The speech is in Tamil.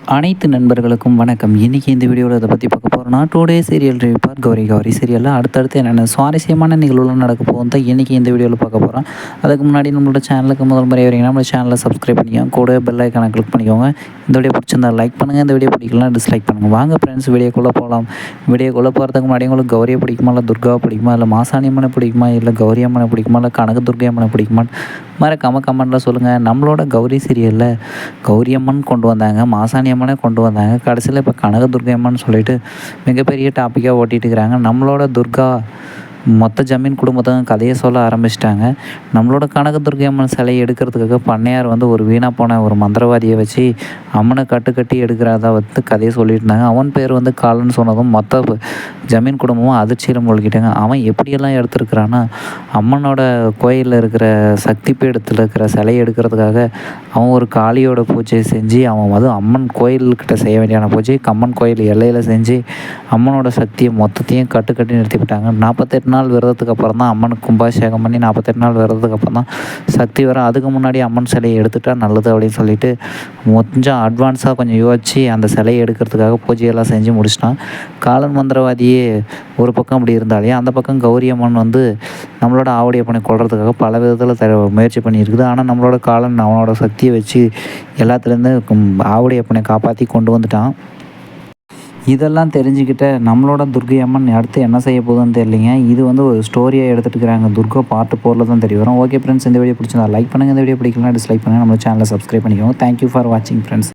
அனைத்து நண்பர்களுக்கும் வணக்கம். இன்றைக்கி இந்த வீடியோவில் அதை பற்றி பார்க்க நான் today serial review for Gowri Gowri. சீரியலில் அடுத்தடுத்து என்னென்ன சுவாரஸ்யமான நிகழ்வுகள் நடக்க போகும் தான் இன்றைக்கி இந்த வீடியோவில் பார்க்க போகிறோம் அதுக்கு முன்னாடி நம்மளோட சேனலுக்கு முதல் முறை வரீங்கன்னா நம்ம சேனலை சப்ஸ்கிரைப் பண்ணிக்கோங்க. கூட பெல் ஐக்கானை கிளிக் பண்ணிக்கோங்க. இந்த வீடியோ பிடிச்சிருந்தா லைக் பண்ணுங்கள் இந்த வீடியோ பிடிக்கலாம் டிஸ்லைக் பண்ணுங்கள் வாங்க ஃப்ரெண்ட்ஸ் வீடியோக்குள்ளே போகலாம் வீடியோக்குள்ளே போகிறதுக்கு முன்னாடி உங்களுக்கு கௌரியை பிடிக்குமா இல்லை துர்காவை பிடிக்குமா இல்லை மாசாணி அம்மனை பிடிக்குமா இல்லை கௌரி அம்மனை பிடிக்குமா இல்லை கனக துர்கை அம்மனை பிடிக்குமா? மறக்காம கமெண்ட்டில் சொல்லுங்கள் நம்மளோட கௌரி சீரியலில் கௌரி அம்மன் கொண்டு வந்தாங்க மாசாணி அம்மனை கொண்டு வந்தாங்க. கடைசியில் இப்போ கனக துர்கை அம்மன் சொல்லிட்டு மிகப்பெரிய டாப்பிக்காக ஓட்டிகிட்டு இருக்கிறாங்க. நம்மளோட துர்கா மொத்த ஜமீன் குடும்பத்தையும் கதையை சொல்ல ஆரம்பிச்சிட்டாங்க. நம்மளோட கனகதுர்கை அம்மன் சிலையை எடுக்கிறதுக்காக பண்ணையார் வந்து ஒரு வீணாக போன ஒரு மந்திரவாதியை வச்சு அம்மனை கட்டு கட்டி எடுக்கிறதா வந்து கதையை சொல்லிட்டு இருந்தாங்க அவன் பேர் வந்து காலன்னு சொன்னதும் மொத்த ஜமீன் குடும்பமும் அதிர்ச்சியில் மூழ்கிட்டாங்க. அவன் எப்படியெல்லாம் எடுத்திருக்கிறான்னா அம்மனோட கோயிலில் இருக்கிற சக்தி பீடத்தில் இருக்கிற சிலையை எடுக்கிறதுக்காக அவன் ஒரு காளியோட பூஜையை செஞ்சு அவன் வந்து அம்மன் கோயில்கிட்ட செய்ய வேண்டியான பூஜை அம்மன் கோயில் எல்லையில் செஞ்சு அம்மனோட சக்தியை மொத்தத்தையும் கட்டு கட்டி நிறுத்திவிட்டாங்க. நாற்பத்தெட்டு நாள் விரதத்துக்கு அப்புறம் தான் அம்மனுக்கு கும்பாபிஷேகம் பண்ணி நாற்பத்தெட்டு நாள் விரதத்துக்கு அப்புறம் தான் சக்தி வரும் அதுக்கு முன்னாடி அம்மன் சிலையை எடுத்துட்டா நல்லது அப்படின்னு சொல்லிட்டு கொஞ்சம் அட்வான்ஸாக கொஞ்சம் யோசிச்சு அந்த சிலையை எடுக்கிறதுக்காக பூஜையெல்லாம் செஞ்சு முடிச்சிட்டான். காலன் மந்திரவாதியே ஒரு பக்கம் அப்படி இருந்தாலே அந்த பக்கம் கௌரி அம்மன் வந்து நம்மளோட ஆவடி அப்பனை கொள்றதுக்காக பல விதத்தில் த முயற்சி பண்ணியிருக்குது. ஆனால் நம்மளோட காலன் அவனோட சக்தியை வச்சு எல்லாத்துலேருந்து ஆவடி அப்பனை காப்பாற்றி கொண்டு வந்துட்டான். இதெல்லாம் தெரிஞ்சுக்கிட்ட நம்மளோட துர்கை அம்மன் அடுத்து என்ன செய்ய போகுதுன்னு தெரியலிங்க. இது வந்து ஒரு ஸ்டோரியாக எடுத்துகிட்டு இருக்கிறாங்க துர்கா பார்ட்டு போரில் தான் தெரிய வரும். ஓகே ஃப்ரெண்ட்ஸ் இந்த வீடியோ பிடிச்சிருந்தா லைக் பண்ணுங்கள் இந்த வீடியோ பிடிக்கலாம் டிஸ்லைக் பண்ணுங்கள் நம்ம சேனலை சப்ஸ்கிரைப் பண்ணிக்கோங்க. தேங்க்யூ ஃபார் வாட்சிங் ஃப்ரெண்ட்ஸ்